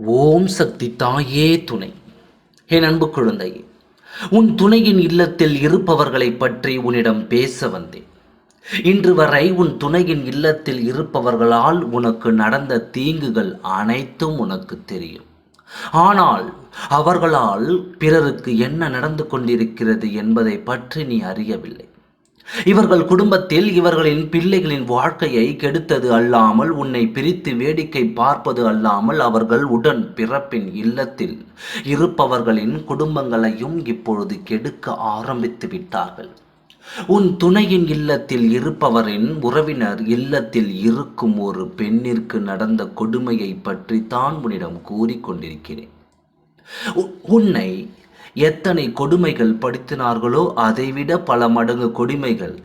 ஓம் சக்தி தாயே துணை. என் அன்பு குழந்தையே உன் துணையின் இல்லத்தில் இருப்பவர்களை பற்றி உன்னிடம் பேச வந்தேன். இன்று வரை உன் துணையின் இல்லத்தில் இருப்பவர்களால் உனக்கு நடந்த தீங்குகள் அனைத்தும் உனக்கு தெரியும். ஆனால் அவர்களால் பிறருக்கு என்ன நடந்து கொண்டிருக்கிறது என்பதை பற்றி நீ அறியவில்லை. இவர்கள் குடும்பத்தில் இவர்களின் பிள்ளைகளின் வாழ்க்கையை கெடுத்தது அல்லாமல் உன்னை பிரித்து வேடிக்கை பார்ப்பது அல்லாமல் அவர்கள் உடன் பிறப்பின் இல்லத்தில் இருப்பவர்களின் குடும்பங்களையும் இப்பொழுது கெடுக்க ஆரம்பித்து விட்டார்கள். உன் துணையின் இல்லத்தில் இருப்பவரின் உறவினர் இல்லத்தில் இருக்கும் ஒரு பெண்ணிற்கு நடந்த கொடுமையை பற்றி தான் உன்னிடம் கூறிக்கொண்டிருக்கிறேன். உன்னை எத்தனை கொடுமைகள் படுத்தினார்களோ அதைவிட பல மடங்கு கொடுமைகள்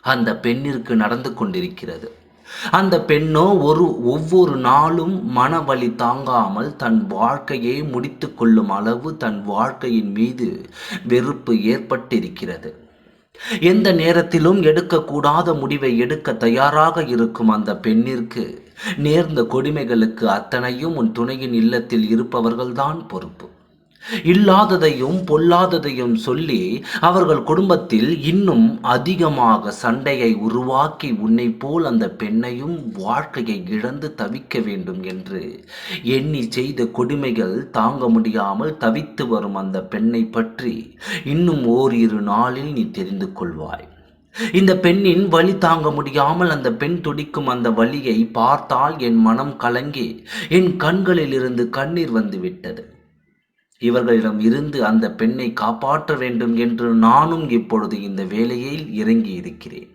அந்த பெண்ணிற்கு நடந்து கொண்டிருக்கிறது. அந்த பெண்ணோ ஒரு ஒவ்வொரு நாளும் மனவழி தாங்காமல் தன் வாழ்க்கையை முடித்து கொள்ளும் அளவு தன் வாழ்க்கையின் மீது வெறுப்பு ஏற்பட்டிருக்கிறது. எந்த நேரத்திலும் எடுக்கக்கூடாத முடிவை எடுக்க தயாராக இருக்கும் அந்த பெண்ணிற்கு நேர்ந்த கொடுமைகளுக்கு அத்தனையும் உன் துணையின் இல்லத்தில் இருப்பவர்கள்தான் பொறுப்பு. இல்லாததையும் பொல்லாததையும் சொல்லி அவர்கள் குடும்பத்தில் இன்னும் அதிகமாக சண்டையை உருவாக்கி உன்னை போல் அந்த பெண்ணையும் வாழ்க்கையை இழந்து தவிக்க வேண்டும் என்று எண்ணி செய்த கொடுமைகள் தாங்க முடியாமல் தவித்து வரும் அந்த பெண்ணை பற்றி இன்னும் ஓரிரு நாளில் நீ தெரிந்து கொள்வாய். இந்த பெண்ணின் வழி தாங்க முடியாமல் அந்த பெண் துடிக்கும் அந்த வழியை பார்த்தால் என் மனம் கலங்கி என் கண்களிலிருந்து கண்ணீர் வந்துவிட்டது இவர்களிடம் இருந்து அந்த பெண்ணை காப்பாற்ற வேண்டும் என்று நானும் இப்பொழுது இந்த வேலையில் இறங்கி இருக்கிறேன்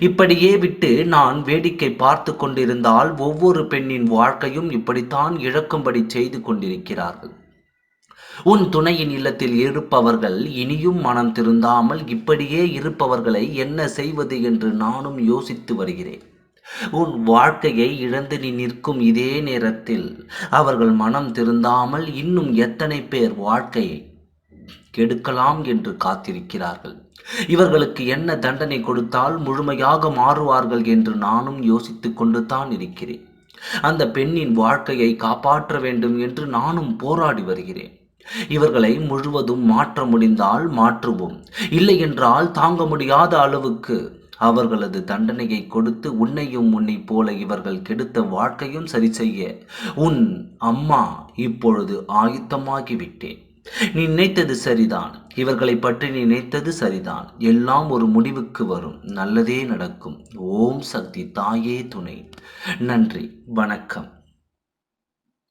இப்படியே விட்டு நான் வேடிக்கை பார்த்து கொண்டிருந்தால் ஒவ்வொரு பெண்ணின் வாழ்க்கையும் இப்படித்தான் இழக்கும்படி செய்து கொண்டிருக்கிறார்கள். உன் துணையின் இல்லத்தில் இருப்பவர்கள் இனியும் மனம் திருந்தாமல் இப்படியே இருப்பவர்களை என்ன செய்வது என்று நானும் யோசித்து வருகிறேன். உன் வாழ்க்கையை இழந்து நீ நிற்கும் இதே நேரத்தில் அவர்கள் மனம் திருந்தாமல் இன்னும் எத்தனை பேர் வாழ்க்கையை கெடுக்கலாம் என்று காத்திருக்கிறார்கள். இவர்களுக்கு என்ன தண்டனை கொடுத்தால் முழுமையாக மாறுவார்கள் என்று நானும் யோசித்து கொண்டு தான் இருக்கிறேன். அந்த பெண்ணின் வாழ்க்கையை காப்பாற்ற வேண்டும் என்று நானும் போராடி வருகிறேன். இவர்களை முழுவதும் மாற்ற முடிந்தால் மாற்றுவோம். இல்லை என்றால் தாங்க முடியாத அளவுக்கு அவர்களது தண்டனையை கொடுத்து உன்னையும் உன்னை போல இவர்கள் கெடுத்த வாழ்க்கையும் சரி செய்ய உன் அம்மா இப்பொழுது ஆயுத்தமாகிவிட்டேன். நீ நினைத்தது சரிதான். இவர்களை பற்றி நீ நினைத்தது சரிதான். எல்லாம் ஒரு முடிவுக்கு வரும். நல்லதே நடக்கும். ஓம் சக்தி தாயே துணை. நன்றி. வணக்கம்.